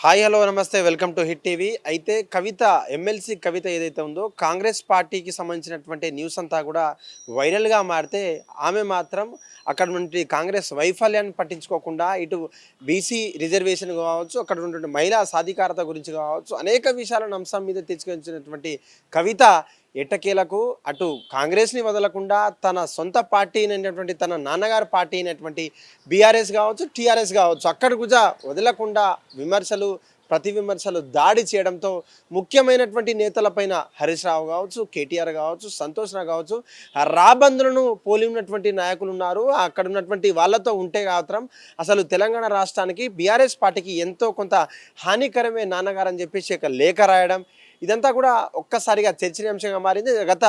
Hi hello namaste welcome to Hit TV. అయితే Kavitha MLC కవిత ఏదైతే ఉందో కాంగ్రెస్ పార్టీకి సంబంధించినటువంటి న్యూస్ అంతా కూడా వైరల్గా మారితే ఆమె మాత్రం అక్కడ నుండి కాంగ్రెస్ వైఫల్యాన్ని పట్టించుకోకుండా ఇటు బీసీ రిజర్వేషన్ కావచ్చు అక్కడ ఉన్నటువంటి మహిళా సాధికారత గురించి కావచ్చు అనేక విషయాలను అంశం మీద తెచ్చుకొచ్చినటువంటి కవిత ఎట్టకేలకు అటు కాంగ్రెస్ని వదలకుండా తన సొంత పార్టీ అయినటువంటి తన నాన్నగారి పార్టీ అయినటువంటి బీఆర్ఎస్ కావచ్చు టీఆర్ఎస్ కావచ్చు అక్కడ కూడా వదలకుండా విమర్శలు ప్రతి విమర్శలు దాడి చేయడంతో ముఖ్యమైనటువంటి నేతలపైన హరీష్ రావు కావచ్చు కేటీఆర్ కావచ్చు సంతోష్ రావు కావచ్చు రాబందులను పోలి ఉన్నటువంటి నాయకులు ఉన్నారు. అక్కడ ఉన్నటువంటి వాళ్ళతో ఉంటే మాత్రం అసలు తెలంగాణ రాష్ట్రానికి బీఆర్ఎస్ పార్టీకి ఎంతో కొంత హానికరమే నాన్నగారు అని చెప్పేసి ఒక లేఖ రాయడం ఇదంతా కూడా ఒక్కసారిగా చర్చనీయాంశంగా మారింది. గత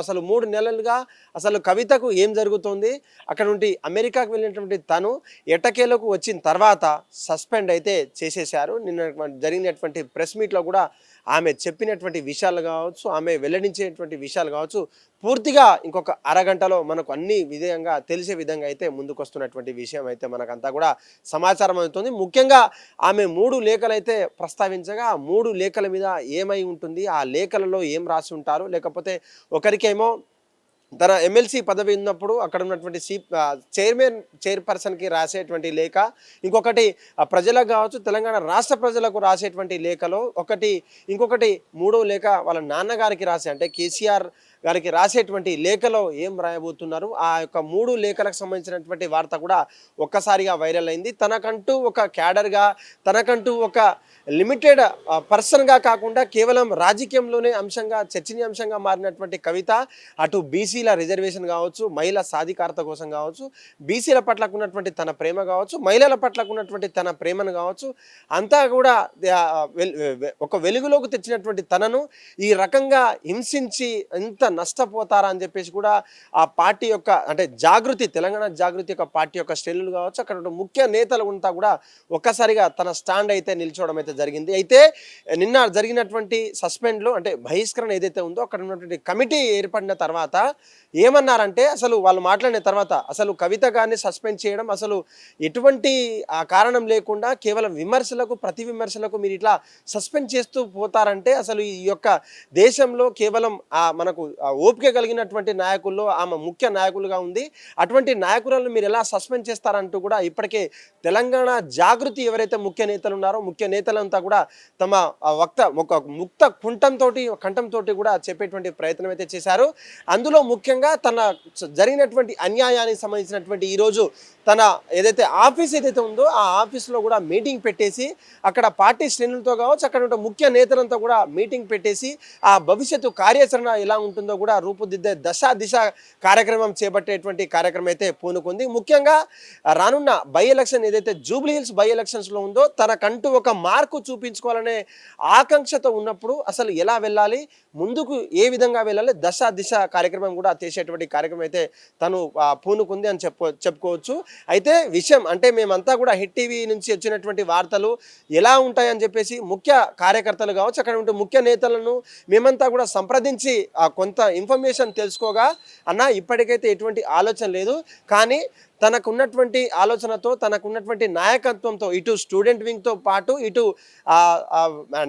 అసలు మూడు నెలలుగా అసలు కవితకు ఏం జరుగుతుంది? అక్కడ నుండి అమెరికాకు వెళ్ళినటువంటి తను ఎటకేలకు వచ్చిన తర్వాత సస్పెండ్ అయితే చేసేశారు. నిన్న జరిగినటువంటి ప్రెస్ మీట్లో కూడా ఆమె చెప్పినటువంటి విషయాలు కావచ్చు ఆమె వెల్లడించేటువంటి విషయాలు కావచ్చు పూర్తిగా ఇంకొక అరగంటలో మనకు అన్ని విధంగా తెలిసే విధంగా అయితే ముందుకొస్తున్నటువంటి విషయం అయితే మనకంతా కూడా సమాచారం అవుతుంది ముఖ్యంగా ఆమె మూడు లేఖలు అయితే ప్రస్తావించగా ఆ మూడు లేఖల మీద ఏమై ఉంటుంది ఆ లేఖలలో ఏం రాసి ఉంటారు లేకపోతే ఒకరికేమో తన ఎమ్మెల్సీ పదవి ఉన్నప్పుడు అక్కడ ఉన్నటువంటి సీ చైర్మన్ చైర్పర్సన్కి రాసేటువంటి లేఖ ఇంకొకటి ఆ, ప్రజలకు కావచ్చు తెలంగాణ రాష్ట్ర ప్రజలకు రాసేటువంటి లేఖలో ఒకటి ఇంకొకటి మూడో లేఖ వాళ్ళ నాన్నగారికి రాసే అంటే కేసీఆర్ గారికి రాసేటువంటి లేఖలో ఏం రాయబోతున్నారు? ఆ యొక్క మూడు లేఖలకు సంబంధించినటువంటి వార్త కూడా ఒక్కసారిగా వైరల్ అయింది. తనకంటూ ఒక క్యాడర్గా తనకంటూ ఒక లిమిటెడ్ పర్సన్గా కాకుండా కేవలం రాజకీయంలోనే అంశంగా చర్చనీయాంశంగా మారినటువంటి కవిత అటు బీసీల రిజర్వేషన్ కావచ్చు మహిళా సాధికారత కోసం కావచ్చు బీసీల పట్లకు ఉన్నటువంటి తన ప్రేమ కావచ్చు మహిళల పట్లకు ఉన్నటువంటి తన ప్రేమను కావచ్చు అంతా కూడా ఒక వెలుగులోకి తెచ్చినటువంటి తనను ఈ రకంగా హింసించి ఎంత నష్టపోతారా అని చెప్పేసి కూడా ఆ పార్టీ యొక్క అంటే జాగృతి తెలంగాణ జాగృతి యొక్క పార్టీ యొక్క శ్రేణులు కావచ్చు అక్కడ ముఖ్య నేతలు ఉంటా కూడా ఒక్కసారిగా తన స్టాండ్ అయితే నిల్చోవడం అయితే జరిగింది. అయితే నిన్న జరిగినటువంటి సస్పెండ్లో అంటే బహిష్కరణ ఏదైతే ఉందో అక్కడ ఉన్నటువంటి కమిటీ ఏర్పడిన తర్వాత ఏమన్నారంటే అసలు వాళ్ళు మాట్లాడిన తర్వాత అసలు కవిత గారిని సస్పెండ్ చేయడం అసలు ఎటువంటి ఆ కారణం లేకుండా కేవలం విమర్శలకు ప్రతి విమర్శలకు మీరు ఇట్లా సస్పెండ్ చేస్తూ పోతారంటే అసలు ఈ యొక్క దేశంలో కేవలం ఆ మనకు ఓపిక కలిగినటువంటి నాయకుల్లో ఆమె ముఖ్య నాయకులుగా ఉంది. అటువంటి నాయకులను మీరు ఎలా సస్పెండ్ చేస్తారంటూ కూడా ఇప్పటికే తెలంగాణ జాగృతి ఎవరైతే ముఖ్య నేతలు ఉన్నారో ముఖ్య నేతలంతా కూడా తమ వక్త ఒక ముక్త కుంఠంతో కంఠంతో కూడా చెప్పేటువంటి ప్రయత్నం అయితే చేశారు. అందులో ముఖ్యంగా తన జరిగినటువంటి అన్యాయానికి సంబంధించినటువంటి ఈరోజు తన ఏదైతే ఆఫీస్ ఏదైతే ఉందో ఆ ఆఫీస్లో కూడా మీటింగ్ పెట్టేసి అక్కడ పార్టీ శ్రేణులతో కావచ్చు అక్కడ ఉన్న ముఖ్య నేతలంతా కూడా మీటింగ్ పెట్టేసి ఆ భవిష్యత్తు కార్యాచరణ ఎలా ఉంటుందో కూడా రూపుదిద్దే దశ దిశ కార్యక్రమం చేపట్టేటువంటి కార్యక్రమం అయితే పూనుకుంది. ముఖ్యంగా రానున్న బై ఎలక్షన్ ఏదైతే జూబ్లీ హిల్స్ బై ఎలక్షన్స్లో ఉందో తనకంటూ ఒక మార్కు చూపించుకోవాలనే ఆకాంక్షతో ఉన్నప్పుడు అసలు ఎలా వెళ్ళాలి? ముందుకు ఏ విధంగా వెళ్ళాలి? దశ దిశ కార్యక్రమం కూడా చేసేటువంటి కార్యక్రమం అయితే తను పూనుకుంది అని చెప్పు చెప్పుకోవచ్చు. అయితే విషయం అంటే మేమంతా కూడా హిట్ టీవీ నుంచి వచ్చినటువంటి వార్తలు ఎలా ఉంటాయని చెప్పేసి ముఖ్య కార్యకర్తలు కావచ్చు అక్కడ ఉంటే ముఖ్య నేతలను మేమంతా కూడా సంప్రదించి ఆ, కొంత ఇన్ఫర్మేషన్ తెలుసుకోగా అన్న ఇప్పటికైతే ఎటువంటి ఆలోచన లేదు. కానీ తనకున్నటువంటి ఆలోచనతో తనకున్నటువంటి నాయకత్వంతో ఇటు స్టూడెంట్ వింగ్తో పాటు ఇటు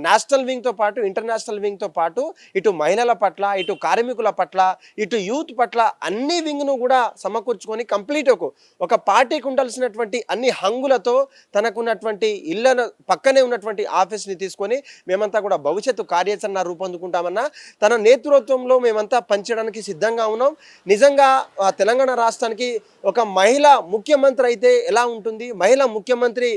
నేషనల్ వింగ్తో పాటు ఇంటర్నేషనల్ వింగ్తో పాటు ఇటు మహిళల పట్ల ఇటు కార్మికుల పట్ల ఇటు యూత్ పట్ల అన్ని వింగ్ను కూడా సమకూర్చుకొని కంప్లీట్ ఒక ఒక పార్టీకి ఉండాల్సినటువంటి అన్ని హంగులతో తనకున్నటువంటి ఇళ్ళను పక్కనే ఉన్నటువంటి ఆఫీస్ని తీసుకొని మేమంతా కూడా భవిష్యత్తు కార్యాచరణ రూపొందుకుంటామన్నా తన నేతృత్వంలో మేమంతా పనిచేయడానికి సిద్ధంగా ఉన్నాం. నిజంగా ఆ, తెలంగాణ రాష్ట్రానికి ఒక మహిళ ముఖ్యమంత్రి అయితే ఎలా ఉంటుంది? మహిళ ముఖ్యమంత్రి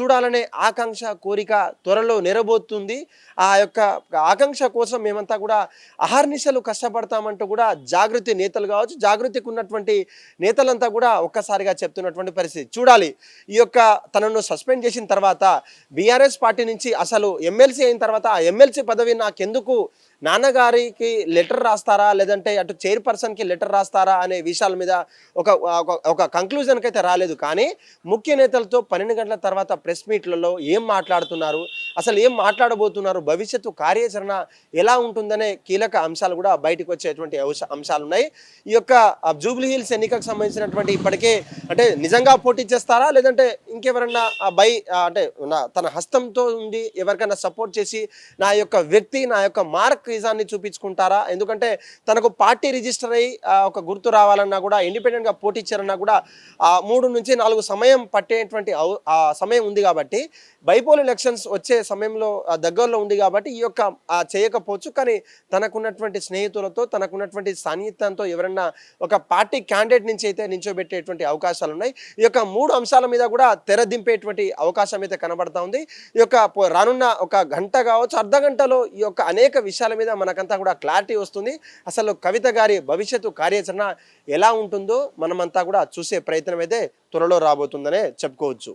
చూడాలనే ఆకాంక్ష కోరిక త్వరలో నెరబోతుంది ఆ యొక్క ఆకాంక్ష కోసం మేమంతా కూడా అహర్నిశలు కష్టపడతామంటూ కూడా జాగృతి నేతలు కావచ్చు జాగృతికి ఉన్నటువంటి నేతలంతా కూడా ఒక్కసారిగా చెప్తున్నటువంటి పరిస్థితి. చూడాలి ఈ యొక్క తనను సస్పెండ్ చేసిన తర్వాత బీఆర్ఎస్ పార్టీ నుంచి అసలు ఎమ్మెల్సీ అయిన తర్వాత ఆ ఎమ్మెల్సీ పదవి నాకెందుకు? నాన్నగారికి లెటర్ రాస్తారా? లేదంటే అటు చైర్పర్సన్కి లెటర్ రాస్తారా? అనే విషయాల మీద ఒక ఒక- ఒక కంక్లూజన్కి అయితే రాలేదు. కానీ ముఖ్య నేతలతో పన్నెండు గంటల తర్వాత ప్రెస్ మీట్లలో ఏం మాట్లాడుతున్నారు? అసలు ఏం మాట్లాడబోతున్నారు? భవిష్యత్తు కార్యాచరణ ఎలా ఉంటుందనే కీలక అంశాలు కూడా బయటకు వచ్చేటువంటి అంశాలు ఉన్నాయి ఈ యొక్క జూబ్లీ హిల్స్ ఎన్నికకు సంబంధించినటువంటి ఇప్పటికే అంటే నిజంగా పోటీ చేస్తారా? లేదంటే ఇంకెవరన్నా బై అంటే నా తన హస్తంతో ఉండి ఎవరికైనా సపోర్ట్ చేసి నా యొక్క వ్యక్తి నా యొక్క మార్క్ ఇజాన్ని చూపించుకుంటారా? ఎందుకంటే తనకు పార్టీ రిజిస్టర్ అయ్యి ఒక గుర్తు రావాలన్నా కూడా ఇండిపెండెంట్గా పోటీ ఇచ్చారన్నా కూడా మూడు నుంచి నాలుగు సమయం పట్టేటువంటి ఆ సమయం ఉంది కాబట్టి బైపోల్ ఎలక్షన్స్ వచ్చే సమయంలో ఆ దగ్గరలో ఉంది కాబట్టి ఈ యొక్క చేయకపోవచ్చు. కానీ తనకున్నటువంటి స్నేహితులతో తనకున్నటువంటి సాన్నిహిత్యంతో ఎవరన్నా ఒక పార్టీ క్యాండిడేట్ నుంచి అయితే నించోబెట్టేటువంటి అవకాశాలు ఉన్నాయి ఈ యొక్క మూడు అంశాల మీద కూడా తెర దింపేటువంటి అవకాశం అయితే కనబడతా ఉంది. ఈ యొక్క రానున్న ఒక గంట కావచ్చు అర్ధ గంటలో ఈ యొక్క అనేక విషయాల మీద మనకంతా కూడా క్లారిటీ వస్తుంది. అసలు కవిత గారి భవిష్యత్తు కార్యాచరణ ఎలా ఉంటుందో మనమంతా కూడా చూసే ప్రయత్నం అయితే త్వరలో రాబోతుందనే చెప్పుకోవచ్చు.